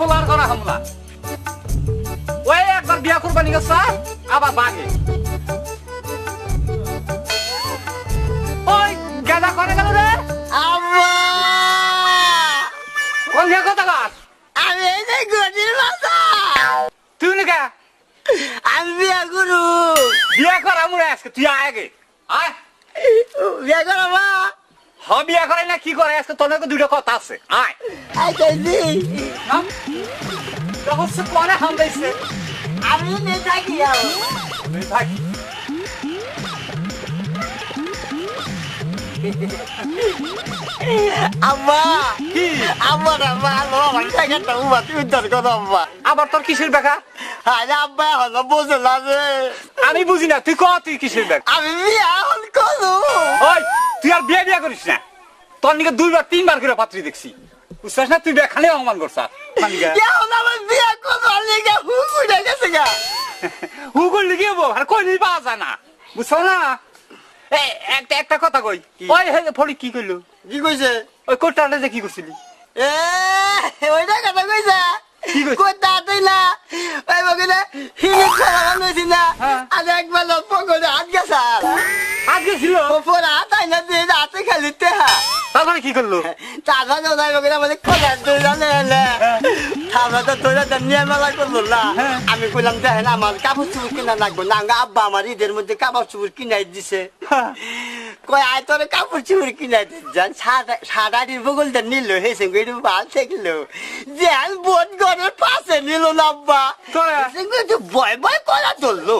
পোলার করা হামলা। ওই একবার বিয়া করবানি গেছে আবার বাগে। ওই গাদা করে গেল রে। আম্মা! কোন দিয়ে কথা কার আমি এই যে গদির মাথা তুই নাকি আমি বিয়া করু। বিয়া কর আমার আজকে তুই আয় আগে। আয়। বিয়া করো মা হ বিয়া করে না কি করে? আজকে তোর নাকি দুটো কথা আছে। আয়। আইতেছি নাম রহস্য কোনে হামদাইছে আমি নে থাকি যাও ভাই আম্মা। কি? আম্মা না মা লো আমার টাকাটা উমা তুমি তোর কথা আম্মা। আবার তোর কিসের বেকা আরে আব্বা হলো বুঝে না রে আমি বুঝি না তুই ক তুই কিসের বেকা আমি বিয়া হল ওই। তুই আর বিয়ে বিয়ে করিস না। তোর নিকে দুইবার তিনবার করে পাত্রী দেখছি। বুঝছিস না? তুই বিয়ে খালি অপমান করছ। বিয়া হল বিয়া করু আর লিগে হু উঠে গেছে গা। হু করলি কি হব? আর কই নিয়ে পাওয়া যায় না। বুঝছ না? একটা একটা কথা কই। কি? ওই হে ফড়ি কি কইলো? কি কইছে? ওই কোটালে যে কি করছিলি? এ ওইটা কথা কইছে। ওই বগিলে হিলি খাওয়া হ্যাঁ। আর একবার লোক পকড়ে হাত গেছে আজকে ছিল। ওপর হাত আইনা দিয়ে হাতে খালি তেহা তারপরে কি করল? চাচা চোদাই বগিলে আমাদের খোলা দিয়ে জানে আমরা তো তোরা তো নিয়ে মেলা করল না। হ্যাঁ। আমি কইলাম দেখেন আমার কাপড় চুপুর কিনা লাগবো না। আব্বা আমার ঈদের মধ্যে কাপড় চুপুর কিনাই দিছে। কই আয় তোর কাপড় চুপুর কিনাই দিচ্ছেন সাদাটির বগলটা নিল হেসে গেটু ভালো থাকল যেন বোন ঘরের পাশে নিল না আব্বা? একটু ভয় ভয় করা ধরলো।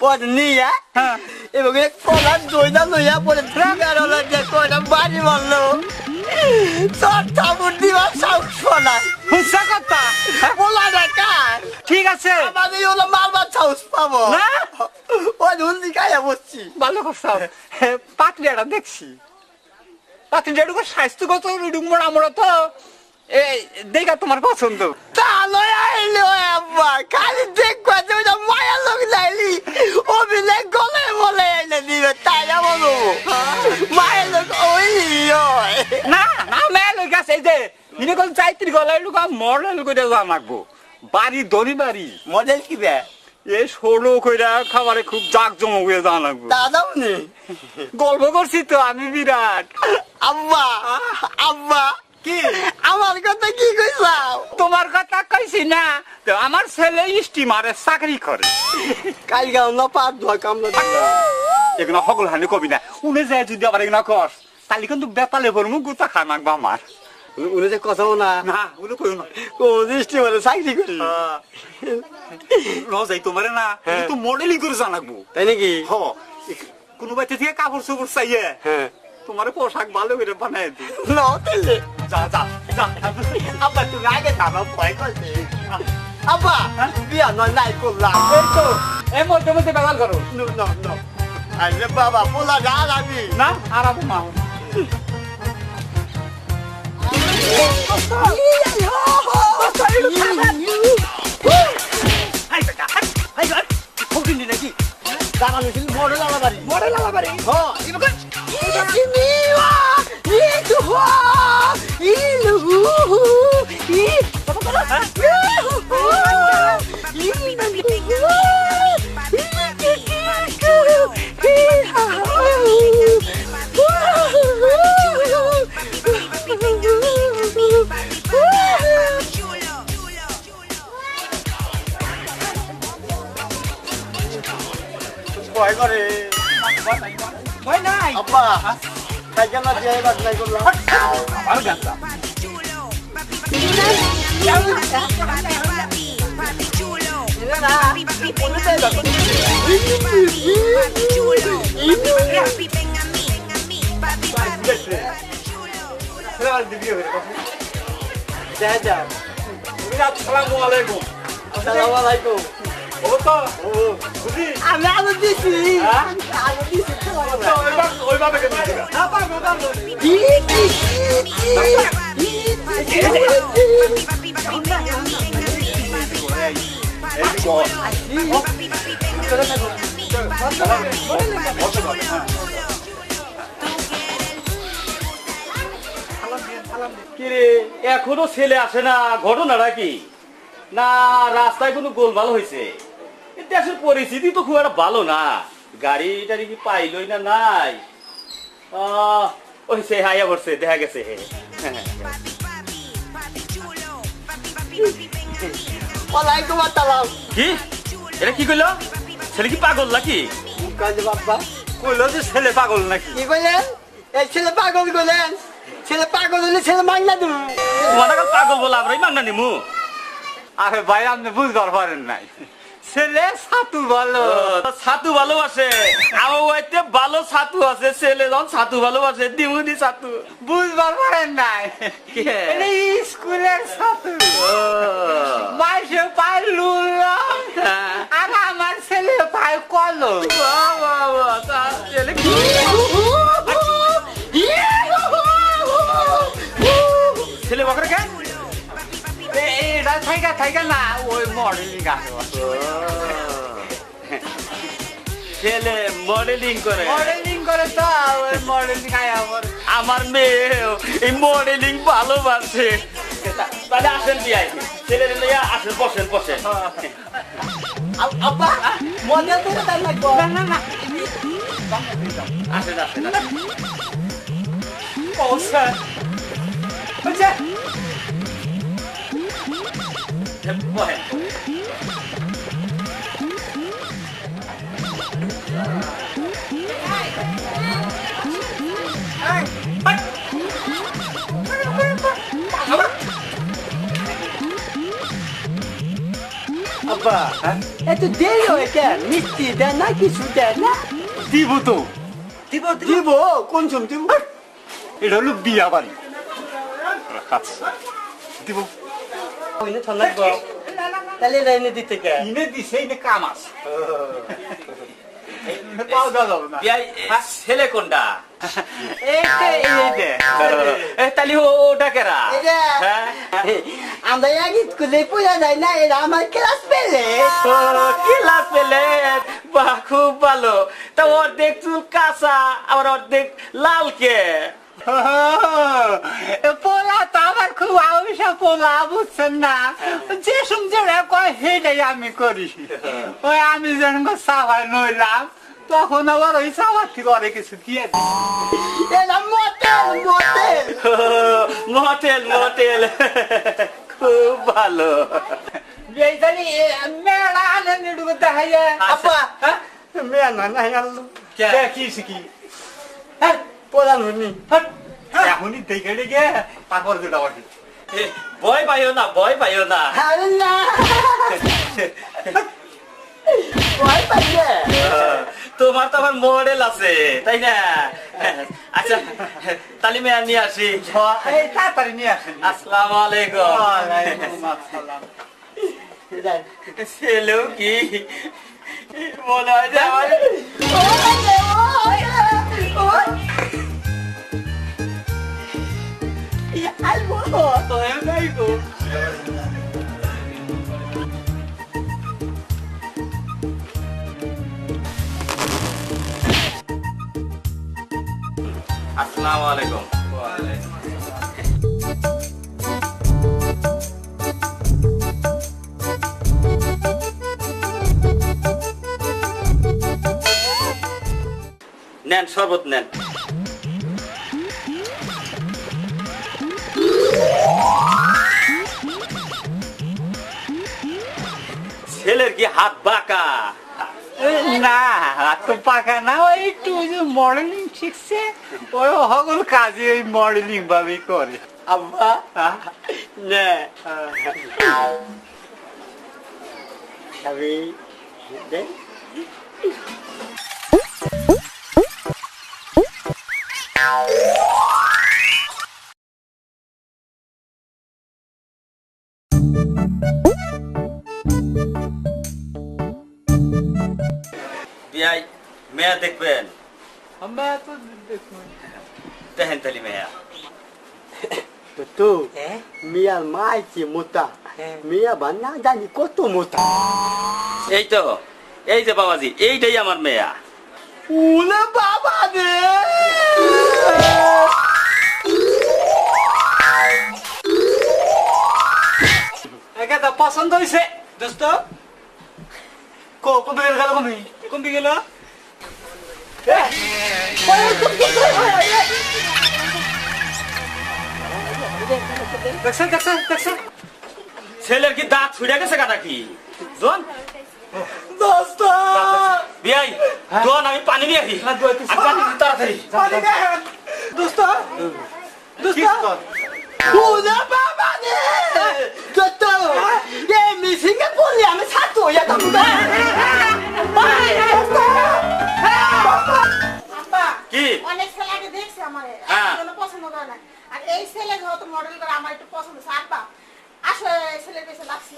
পরে নিয়ে হ্যাঁ। এবং কলার দইটা লইয়া পরে ট্রাকার হলো যে কয়টা বাড়ি মারলো সব ঠাকুর দিবা সাউস ফলাই হুসা কথা? হ্যাঁ? বলা ঠিক আছে। আমাদের হলো মারবার সাউস পাবো। না? ওই খাইয়া বসছি। ভালো দেখছি। পাতলিয়াটুকু স্বাস্থ্যগত রুডুমর আমরা তো। এই দেখা তোমার পছন্দ। তা লয় আইলে ওই আব্বা খালি দেখবা কোন চাইত্রি গলায় লোক মডেল করে যা মাগবো। বাড়ি ধনী বাড়ি মডেল কি বে? এ ষোলো কইরা খাবারে খুব জাক জমক হয়ে যা লাগবো। দাদাও নেই গল্প করছি তো আমি বিরাট। আব্বা আব্বা কি? আমার কথা কি কইছাও? তোমার কথা কইছি না তো আমার ছেলে স্টিমারে চাকরি করে। কালকে অন্য পাঁচ ধোয়া কামলা এগুলো সকল হানি কবি না। উনি যায় যদি আবার এগুলো কস তাহলে কিন্তু বেতালে ভরমু গুতা খায় মাগবা আমার। উনি যে কথাও না না উনি কইও না। কোন দৃষ্টি মানে চাকরি করি। রজাই তোমারে না হ্যাঁ। তো মডেলিং করে জানাব তাই নাকি? হ কোনো বাচ্চা থেকে কাপড় চোপড় চাইয়ে হ্যাঁ। তোমার পোশাক ভালো করে বানায় দি না তাইলে। যা যা যা। আব্বা তুমি আগে থামো ভয় করছে আব্বা বিয়া নয় নাই করলাম। এই তো এই মধ্যে মধ্যে ব্যবহার করো। নো নো আরে বাবা পোলা যা আমি না আর মা। 나가는 길 뭐를 나가버리 뭐를 나가버리 어 이놈아 이놈아 ভয় করে ভয় নাই আব্বা সাইকেল না দিয়ে বাস নাই করলাম ভালো জানতাম যা যা আসসালামু আলাইকুম আসসালামু আলাইকুম ও তো বুঝি আমি আলু দিছি। হ্যাঁ? দিছি তো ওইভাবে ওইভাবে কেন না পারব পারব কি কিরে এখনও ছেলে আসে না ঘটনাটা কি? না রাস্তায় কোনো গোলমাল হয়েছে দেশের পরিস্থিতি তো খুব একটা ভালো না। গাড়ি টাড়ি কি পাইলই না নাই? ওই সে হাইয়া পড়ছে দেখা গেছে ওয়ালাইকুম আসসালাম। কি? এটা কি কইলো? ছেলে কি পাগল নাকি? কাজে বাবা কইলো যে ছেলে পাগল নাকি? কি এই ছেলে পাগল ছেলে পাগল হলে ছেলে মাংনা তোমার পাগল বলে মাংনা নিমু? আরে ভাই আপনি বুঝবার পারেন নাই। ছেলে সাতু ভালো। সাতু ছাতু ভালোবাসে। আমার বাড়িতে ভালো ছাতু আছে ছেলে যখন ছাতু ভালোবাসে দিমুদি ছাতু বুঝবার পারেন নাই? স্কুলের সাতু ও, মাসে পায় লুল হ্যাঁ। আর আমার ছেলে পায় কলম। থাইকা না ওই মডেলিং ছেলে মডেলিং করে। মডেলিং করে তো ওই মডেলিং আয়া পরে আমার মেয়ে এই মডেলিং ভালোবাসে তাহলে আসেন বিয়াই ছেলে আসেন বসেন বসেন। আব্বা মজা তো লাগবো? না না না। আসেন আসেন ও স্যার। বুঝছে বহেন আব্বা এত দেরি হয়ে কেন? মিষ্টি দেন না কিছু দেন না। দিব তো। দিব দিব। কোন সম দিব? এটা হলো বিয়া বাড়ি। দিব। তাহলে লাইনে দিতে কে? ইনে দিছে ইনে কাম আছে। ছেলে কোনটা ওটা কেরা হ্যাঁ আমরা এক স্কুলে পড়া যায় না এরা আমার ক্লাস পেলে। ক্লাস পেলে। বাহ খুব ভালো। তা অর্ধেক চুল কাঁচা আবার অর্ধেক লাল কে? পোলা তো আমার পোলা বুঝছেন না যে শুনছে কয় সেটাই আমি করি। ওই আমি যখন সাফাই নইলাম তখন আবার ওই সাফার থেকে অনেক কিছু দিয়ে মোটেল মোটেল খুব ভালো। মেলা আনন্দ দেখা যায় আব্বা হ্যাঁ? না কে? শিখি হ্যাঁ হট, এখনই দেখে দেখে তারপর দুটা এ, ভয় পাইও না ভয় পাইও না না ভয় পাইলে তোমার তো আমার মডেল আছে তাই না? আচ্ছা তালি মেয়া নিয়ে আসি। তাড়াতাড়ি নিয়ে আসেন। আসসালামু আলাইকুম। ছেলেও কি? মনে হয় যে আমার আসসালামু আলাইকুম নেন শরবত নেন। ছেলের কি হাত বাঁকা? না, হাত তো পাকা না, ওই একটু ওই যে মডেলিং শিখছে, ওই সকল কাজে ওই মডেলিং ভাবেই করে। আব্বা? না। বিয়াই মেয়া দেখবেন। তেহেন তালি মেয়া তো মিয়ার মাই কি মোটা? মিয়া বান্না জানি কত মোটা। এই তো এই যে বাবাজি এইটাই আমার মেয়া উলে বাবা রে! পছন্দ হয়েছে দোস্ত। কো কোন গেল কমি কমে গেল। দেখছেন দেখছেন দেখছেন? ছেলের কি দাঁত ছুড়ে গেছে কাটা কি? জন বিয়াই জন আমি পানি নিয়ে আসি। পানি তাড়াতাড়ি। পানি দোস্ত! দোস্ত! আমি ছাত্র হইয়া থাকব এই ছেলে হয়তো মডেল করে আমার একটু পছন্দ হচ্ছে আব্বা আসো, এই ছেলের পেছনে লাগছি